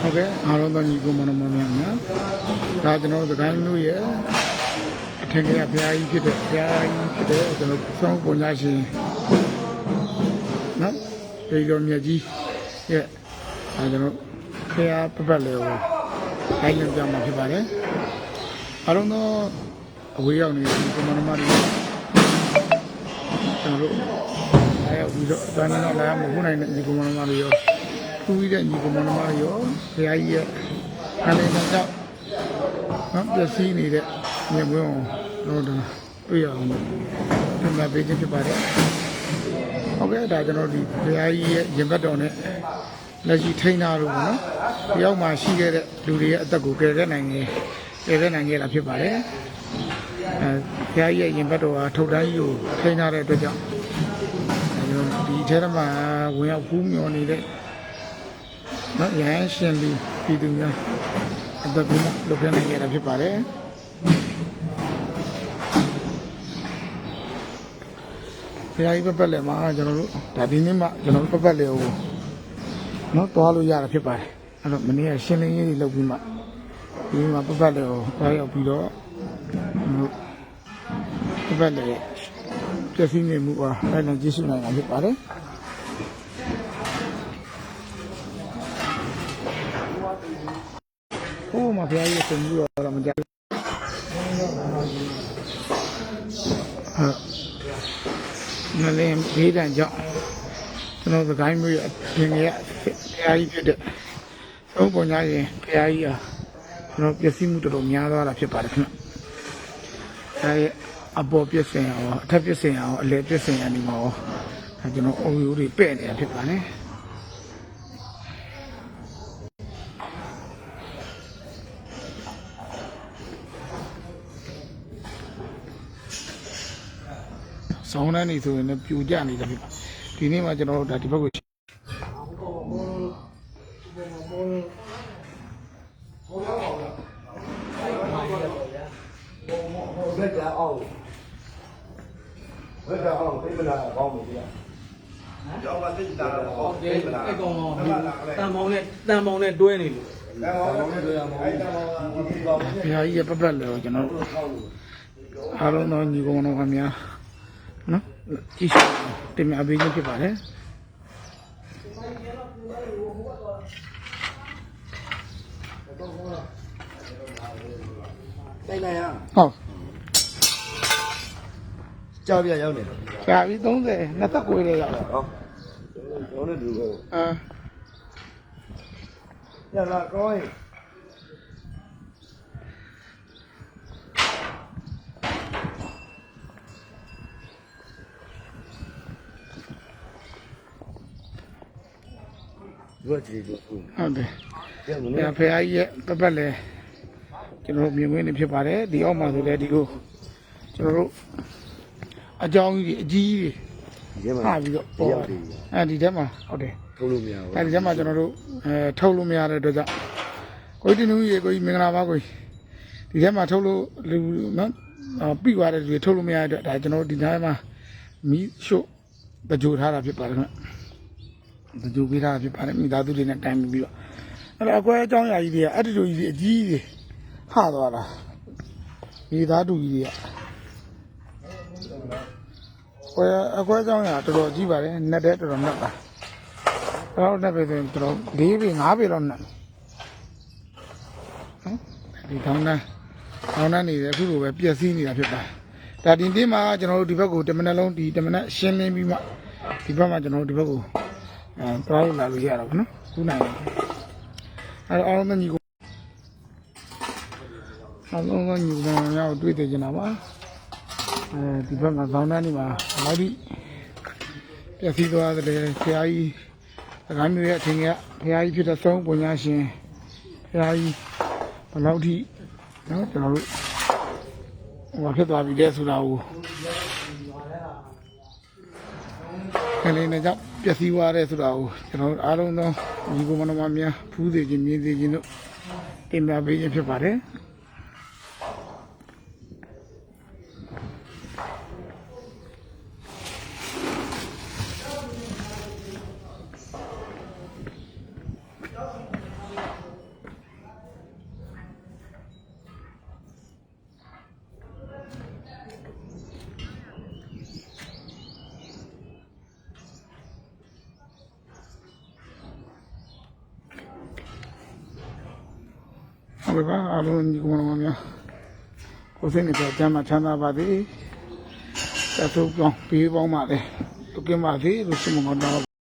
ဟုတ်ကဲ့အားလုံးသောညီကိုမနမများများဒါကျွန်တော်တို့သခိုင်းမျိုးရဲ့အထင်ကြီးဘုရားကြီးဖြစ်တဲ့ဘုရားကြီးဖြစ်တဲ့ကျွန်တော်ဆောင်းပုံညာရှင်နော်ဒီလိုမြတ်ကြီးရဲ့အဲကျွန်တော်ဘုရားပပတ်လေကိုတိုင်းလင်းပြမှာဖြစ်ပါတယ်အားလုံးသောအဝေးရောက်နေတဲ့ညီကိုမနမတွေကျွန်တော်တို့အဲပြီးတော့အတိုင်းတော့လာမဟုတ်နိုင်တဲ့ညီကိုမနမတွေရော ထူးပြီးတဲ့ညီကိုမနမတွေရောဘုရားကြီးရဲ့အလင်းကြောင့်နော်ပျက်စီးနေတဲ့မြင်ကွင်းကိုတော့တွေ့ရအောင်ဒီမှာပေးခြင်းဖြစ်ပါတယ်ဟုတ်ကဲ့ဒါကျွန်တော်ဒီဘုရားကြီးရဲ့ရင်ဘတ်တော်နဲ့လက်ရှိထိန်းထားလို့ပေါ့နော်တယောက်မှရှိခဲ့တဲ့လူတွေရဲ့အသက်ကိုကယ်ခဲ့နိုင်တယ်ကယ်ခဲ့နိုင်ခဲ့တာဖြစ်ပါတယ်အဲဘုရားကြီးရဲ့ရင်ဘတ်တော်ဟာထုတ်တိုင်းကြီးကိုထိန်းထားတဲ့အတွက်ကြောင့်အဲကျွန်တော်ဒီထဲမှာဝင်ရောက်ဖူးမြော်နေတဲ့ နော်ရဟန်းရှင်လူပြည်သူများအသက်ကိုလွတ်ပြနိုင်ခဲ့တာဖြစ်ပါတယ်ဘုရားကြီးပပတ်လည်းမှာကျွန်တော်တို့ဒါဒီနေ့မှကျွန်တော်တို့ပပတ်လည်းဟိုနော်တွားလို့ရတာဖြစ်ပါတယ်အဲ့တော့မနေ့ကရှင်းလင်းရေးတွေလုပ်ပြီးမှဒီမှာပပတ်လည်းဟိုတွားရောက်ပြီးတော့ဟိုပပတ်လည်းပြည့်စည်နေမှုပါအဲ့ဒါကြည့်ရှုနိုင်တာဖြစ်ပါတယ် ဟိုမှာဘုရားကြီးကိုမြူတော့မကြဘူးဟုတ်နလင်းဘေးတံကြောင့်ကျွန်တော်သခိုင်းမျိုးရဲ့အပြင်ရဲ့ဘုရားကြီးဖြစ်တဲ့သုံးပုံညာရင်ဘုရားကြီးဟာကျွန်တော်ပျက်စီးမှုတော်တော်များသွားတာဖြစ်ပါတယ်ခင်ဗျအဲအပေါ်ပြည့်စင်အောင်အထက်ပြည့်စင်အောင်အလယ်ပြည့်စင်ရနေမှာရောအဲကျွန်တော်အုံရိုးတွေပဲ့နေတာဖြစ်ပါတယ် ဆောင်းတန်းနေဆိုရင်လည်းပြူကြနေတာဖြစ်ပါဒီနေ့မှကျွန်တော်တို့ဒါဒီဘက်ကိုဘက်ကအောင်ဘက်ကအောင်သိမလားကောင်းပြီလားကျောင်းကသိတာတော့သိမလားအဲ့ကောင်တော့မှတ်လာကလေးတန်ပေါင်းနဲ့တန်ပေါင်းနဲ့တွဲနေလို့တန်ပေါင်းနဲ့တွေ့ရမှာအဲ့တန်ပေါင်းကဒီပေါင်းနဲ့ဘုရားကြီးရဲ့ပတ်ပတ်လည်းကိုကျွန်တော်တို့ကောင်းလို့အားလုံးသောညီကောင်တော်ခင်ဗျာနော် ကြည့်ရှုတင်ပြပေးခြင်းဖြစ်ပါတယ်တိုင်းနိုင်ရဟုတ်ကြောက်ပြရောက်နေတယ်ကြာပြီ30 29လေးရောက်တော့ဟောကျောင်းနဲ့တူပဲအာရလာကောင်းရင် ဘယ်ကြည့်လို့ဟုတ်တယ်ကျန်မဘုနေရားဖရားကြီးရဲ့ပတ်ပတ်လည်းကျွန်တော်တို့မြင်ကွင်းနေဖြစ်ပါတယ်ဒီအောက်မှာဆိုလည်းဒီလိုကျွန်တော်တို့အကြောင်းကြီးတွေအကြီးကြီးဒီမှာတွေဟာပြီးတော့ပေါ်ရောက်တယ်အဲဒီထဲမှာဟုတ်တယ်ထုတ်လို့မရဘူးအဲဒီထဲမှာကျွန်တော်တို့အဲထုတ်လို့မရတဲ့အတွက်ကြောင့်ကိုကြီးတင်ဦးရေကိုကြီးမင်္ဂလာပါကိုကြီးဒီထဲမှာထုတ်လို့လူနော်အာပြီးသွားတဲ့လူတွေထုတ်လို့မရတဲ့အတွက်ဒါကျွန်တော်တို့ဒီထဲမှာမီးရှို့တကြိုထားတာဖြစ်ပါတယ်ခင်ဗျ တကြိုပေးထားတာဖြစ်ပါတယ်မိသားစုတွေနဲ့တိုင်ပြီးတော့အဲ့တော့အကွဲအကြောင်းအရာကြီးတွေကအဲ့ဒီလိုကြီးတွေအကြီးကြီးတွေဟသွားတာမိသားစုကြီးတွေကကွဲအကွဲအကြောင်းအရာတော်တော်ကြီးပါတယ်နက်တဲ့တော်တော်နက်ပါအဲ့တော့နက်ပဲဆိုရင်တော်တော်၄ပေ၅ပေတော့နက်နော်ဒီထောင်းတန်းထောင်းတန်းနေတယ်အခုလိုပဲပျက်စီးနေတာဖြစ်ပါတယ်ဒါဒီနေ့မှာကျွန်တော်တို့ဒီဘက်ကိုတမနက်လုံးဒီတမနက်ရှင်းလင်းပြီးမှဒီဘက်မှာကျွန်တော်တို့ဒီဘက်ကို အဲတွားလို့လာလို့ရတော့ဗောနော်ခုနိုင်တယ်အဲ့တော့အားလုံးညီကိုအားလုံးကညီကိုများကိုတွေ့တယ်ကျင်တာပါအဲဒီဘက်မှာဆောင်းတန်းနေမှာဘယ်လောက်ဒီပျက်စီးသွားတယ်ဆရာကြီးစကားမျိုးရဲ့အထင်ကဆရာကြီးဖြစ်တဲ့သုံးပုံညာရှင်ဆရာကြီးဘယ်လောက်ထိနော်ကျွန်တော်တို့ဟိုဖြစ်သွားပြီတဲ့ဆိုတာကို ကလေးနဲ့ကြောင့်ပျက်စီးသွားတဲ့ဆိုတာကိုကျွန်တော်တို့အားလုံးသောညီကိုမတော်မများဖူးစေခြင်းမြင်စေခြင်းတို့တင်ပြပေးခြင်းဖြစ်ပါတယ် ဟုတ်ကဲ့ပါအားလုံးညီကောင်မများကိုယ်စိတ်နဲ့ကြမ်းမှချမ်းသာပါစေတသုတ်ကောင်းပေးပေါင်းပါလေတုကင်းပါစေလို့ဆုမကောင်းတောင်း